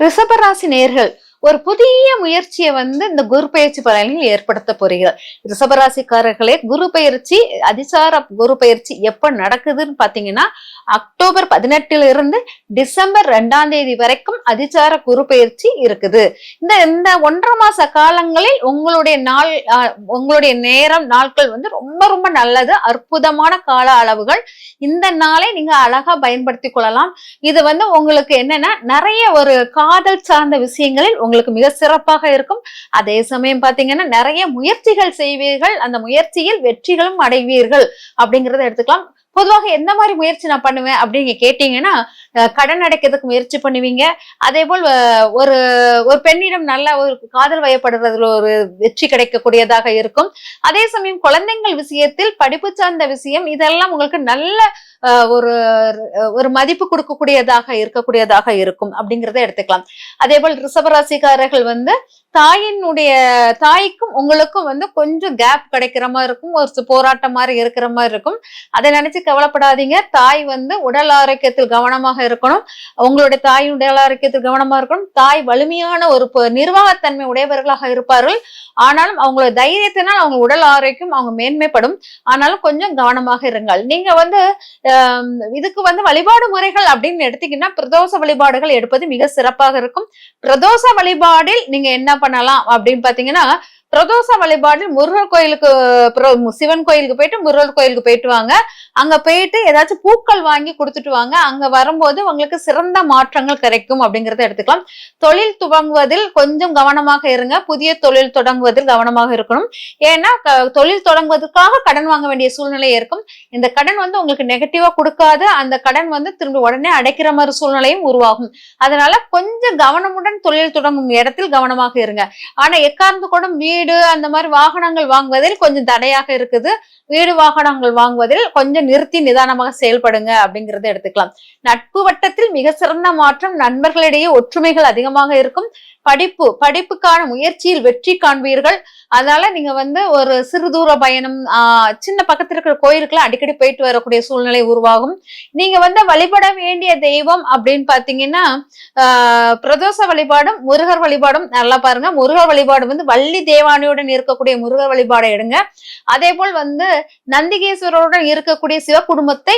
ரிஷபராசி நேர்கள். ஒரு புதிய முயற்சியை வந்து இந்த குரு பயிற்சி பலனில் ஏற்படுத்த போறீர்கள் ரிஷபராசிக்காரர்களே குரு பயிற்சி அதிசார குரு பயிற்சி எப்ப நடக்குதுன்னு பாத்தீங்கன்னா அக்டோபர் பதினெட்டுல இருந்து டிசம்பர் ரெண்டாம் தேதி வரைக்கும் அதிசார குரு பயிற்சி இருக்குது. இந்த இந்த ஒன்றரை மாச காலங்களில் உங்களுடைய நாள் உங்களுடைய நேரம் நாட்கள் வந்து ரொம்ப ரொம்ப நல்லது. அற்புதமான கால அளவுகள். இந்த நாளை நீங்க அழகா பயன்படுத்தி கொள்ளலாம். இது வந்து உங்களுக்கு என்னன்னா நிறைய ஒரு காதல் சார்ந்த விஷயங்களில் உங்களுக்கு மிக சிறப்பாக இருக்கும். அதே சமயம் பாத்தீங்கன்னா நிறைய முயற்சிகள் செய்வீர்கள். அந்த முயற்சியில் வெற்றிகளும் அடைவீர்கள். அப்படிங்கறத எடுத்துக்கலாம். பொதுவாக எந்த மாதிரி முயற்சி நான் பண்ணுவேன் அப்படின்னு கேட்டீங்கன்னா கடன் அடைக்கிறதுக்கு முயற்சி பண்ணுவீங்க. அதே போல் ஒரு ஒரு பெண்ணிடம் நல்ல ஒரு காதல் வயப்படுறதுல ஒரு வெற்றி கிடைக்கக்கூடியதாக இருக்கும். அதே சமயம் குழந்தைங்கள் விஷயத்தில் படிப்பு சார்ந்த விஷயம் இதெல்லாம் உங்களுக்கு நல்ல ஒரு ஒரு மதிப்பு கொடுக்கக்கூடியதாக இருக்கக்கூடியதாக இருக்கும் அப்படிங்கிறத எடுத்துக்கலாம். அதே போல் ரிசபராசிக்காரர்கள் வந்து தாயினுடைய தாய்க்கும் உங்களுக்கும் வந்து கொஞ்சம் கேப் கிடைக்கிற மாதிரி இருக்கும். ஒரு போராட்டம் மாதிரி இருக்கிற மாதிரி இருக்கும். அதை நினைச்சு கவலைப்படாதீங்க. தாய் வந்து உடல் ஆரோக்கியத்தில் கவனமாக இருக்கணும். உங்களுடைய தாயின் உடல் ஆரோக்கியத்தில் கவனமா இருக்கணும். தாய் வலிமையான ஒரு நிர்வாகத்தன்மை உடையவர்களாக இருப்பார்கள். ஆனாலும் அவங்களோட தைரியத்தினால் அவங்க உடல் ஆரோக்கியம் அவங்க மேன்மைப்படும். ஆனாலும் கொஞ்சம் கவனமாக இருங்கள். நீங்க வந்து இதுக்கு வந்து வழிபாடு முறைகள் அப்படின்னு எடுத்தீங்கன்னா பிரதோஷ வழிபாடுகள் எடுப்பது மிக சிறப்பாக இருக்கும். பிரதோஷ வழிபாடில் நீங்க என்ன பண்ணலாம் அப்படின்னு பாத்தீங்கன்னா பிரதோஷ வழிபாட்டில் முருகர் கோயிலுக்கு சிவன் கோயிலுக்கு போயிட்டு முருகர் கோயிலுக்கு போயிட்டு வாங்க. அங்க போயிட்டு ஏதாச்சும் பூக்கள் வாங்கி கொடுத்துட்டு வாங்க. அங்க வரும்போது உங்களுக்கு சிறந்த மாற்றங்கள் கிடைக்கும் அப்படிங்கறத எடுத்துக்கலாம். தொழில் துவங்குவதில் கொஞ்சம் கவனமாக இருங்க. புதிய தொழில் தொடங்குவதில் கவனமாக இருக்கணும். ஏன்னா க- தொழில் தொடங்குவதற்காக கடன் வாங்க வேண்டிய சூழ்நிலை இருக்கும். இந்த கடன் வந்து உங்களுக்கு நெகட்டிவா கொடுக்காது. அந்த கடன் வந்து திரும்ப உடனே அடைக்கிற மாதிரி சூழ்நிலையும் உருவாகும். அதனால கொஞ்சம் கவனமுடன் தொழில் தொடங்கும் இடத்தில் கவனமாக இருங்க. ஆனா எக்கார்ந்து கூட வீடு அந்த மாதிரி வாகனங்கள் வாங்குவதில் கொஞ்சம் தடையாக இருக்குது. வீடு வாகனங்கள் வாங்குவதில் கொஞ்சம் நிறுத்தி நிதானமாக செயல்படுங்க அப்படிங்கறத எடுத்துக்கலாம். நட்பு வட்டத்தில் மிக சிறந்த மாற்றம் நண்பர்களிடையே ஒற்றுமைகள் அதிகமாக இருக்கும். படிப்பு படிப்புக்கான முயற்சியில் வெற்றி காண்பீர்கள். அதனால நீங்க வந்து ஒரு சிறு தூர பயணம் ஆஹ் சின்ன பக்கத்தில் இருக்கிற கோயிலுக்குலாம் அடிக்கடி போயிட்டு வரக்கூடிய சூழ்நிலை உருவாகும். நீங்க வந்து வழிபட வேண்டிய தெய்வம் அப்படின்னு பாத்தீங்கன்னா ஆஹ் பிரதோஷ வழிபாடும் முருகர் வழிபாடும் நல்லா பாருங்க. முருகர் வழிபாடு வந்து வள்ளி தேவானியுடன் இருக்கக்கூடிய முருகர் வழிபாடை எடுங்க. அதே போல் வந்து நந்திகேஸ்வரருடன் இருக்கக்கூடிய சிவ குடும்பத்தை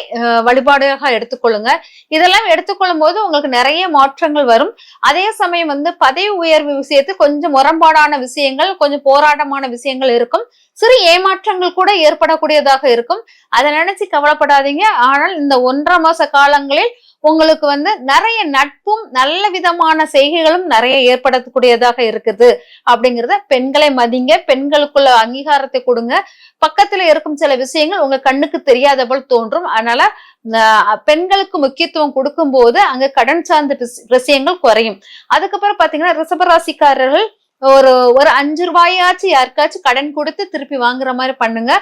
வழிபாடாக எடுத்துக்கொள்ளுங்க. இதெல்லாம் எடுத்துக்கொள்ளும் போது உங்களுக்கு நிறைய மாற்றங்கள் வரும். அதே சமயம் வந்து பதவி உயர்வு விஷயத்து கொஞ்சம் முரண்பாடான விஷயங்கள் கொஞ்சம் போராட்டமான விஷயங்கள் இருக்கும். சிறு ஏமாற்றங்கள் கூட ஏற்படக்கூடியதாக இருக்கும். அதை நினைச்சு கவலைப்படாதீங்க. ஆனால் இந்த ஒன்றரை மாச காலங்களில் உங்களுக்கு வந்து நிறைய நட்பும் நல்ல விதமான செய்கைகளும் நிறைய ஏற்படக்கூடியதாக இருக்குது அப்படிங்கிறத பெண்களை மதிங்க பெண்களுக்குள்ள அங்கீகாரத்தை கொடுங்க. பக்கத்துல இருக்கும் சில விஷயங்கள் உங்க கண்ணுக்கு தெரியாத போல் தோன்றும். அதனால பெண்களுக்கு முக்கியத்துவம் கொடுக்கும் போது அங்க கடன் சார்ந்த விஷயங்கள் குறையும். அதுக்கப்புறம் பாத்தீங்கன்னா ரிசபராசிக்காரர்கள் ஒரு ஒரு அஞ்சு ரூபாயாச்சும் யாருக்காச்சும் கடன் கொடுத்து திருப்பி வாங்குற மாதிரி பண்ணுங்க.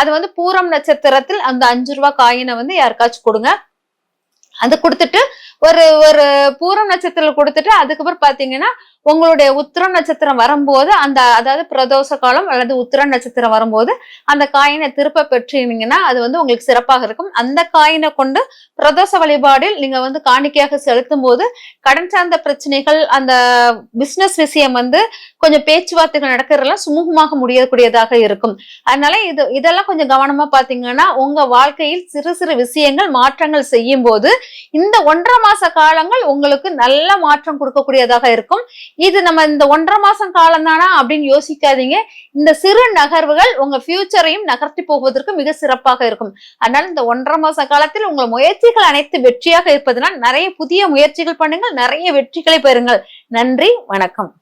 அது வந்து பூரம் நட்சத்திரத்தில் அந்த அஞ்சு ரூபாய் காயினை வந்து யாருக்காச்சும் கொடுங்க. அது கொடுத்துட்டு ஒரு ஒரு பூரம் நட்சத்திரம் கொடுத்துட்டு அதுக்கப்புறம் பாத்தீங்கன்னா உங்களுடைய உத்திரம் நட்சத்திரம் வரும்போது அந்த அதாவது பிரதோஷ காலம் அல்லது உத்திர நட்சத்திரம் வரும்போது அந்த காயினை திருப்ப பெற்றீங்கன்னா அது வந்து உங்களுக்கு சிறப்பாக இருக்கும். அந்த காயினை கொண்டு பிரதோஷ வழிபாடில் நீங்க வந்து காணிக்கையாக செலுத்தும் போது கடன் சார்ந்த பிரச்சனைகள் அந்த பிசினஸ் விஷயம் வந்து கொஞ்சம் பேச்சுவார்த்தைகள் நடக்கிறதெல்லாம் சுமூகமாக முடியக்கூடியதாக இருக்கும். அதனால இது இதெல்லாம் கொஞ்சம் கவனமா பாத்தீங்கன்னா உங்க வாழ்க்கையில் சிறு சிறு விஷயங்கள் மாற்றங்கள் செய்யும் போது இந்த ஒன்றரை மாச காலங்கள் உங்களுக்கு நல்ல மாற்றம் கொடுக்கக்கூடியதாக இருக்கும். இது நம்ம இந்த ஒன்றரை மாசம் காலம் தானா அப்படின்னு யோசிக்காதீங்க. இந்த சிறு நகர்வுகள் உங்க ஃபியூச்சரையும் நகர்த்தி போவதற்கு மிக சிறப்பாக இருக்கும். அதனால இந்த ஒன்றரை மாச காலத்தில் உங்கள் முயற்சிகள் அனைத்து வெற்றியாக இருப்பதனால் நிறைய புதிய முயற்சிகள் பண்ணுங்கள் நிறைய வெற்றிகளை பெறுங்கள். நன்றி வணக்கம்.